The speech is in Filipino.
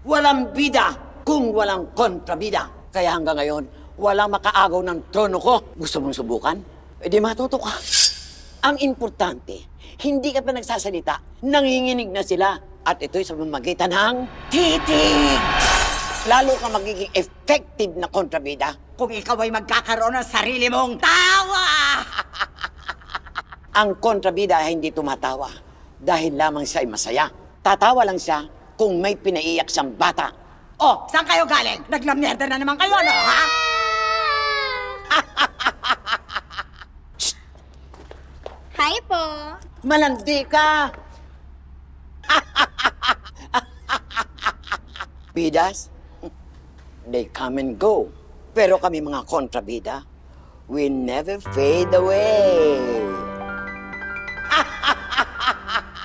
Walang bida kung walang kontrabida. Kaya hanggang ngayon, walang makaagaw ng trono ko. Gusto mong subukan? E di matuto ka. Ang importante, hindi ka pa nagsasalita, nanginginig na sila. At ito'y sa mamagitan ng titig. Lalo ka magiging effective na kontrabida. Kung ikaw ay magkakaroon ng sarili mong tawa! Ang kontrabida ay hindi tumatawa dahil lamang siya ay masaya. Tatawa lang siya kung may pinaiyak siyang bata. Oh, saan kayo galing? Naglamyerda na naman kayo, no, ha? Hi po. Malandi ka! Bidas, they come and go. Pero kami mga kontrabida, we never fade away.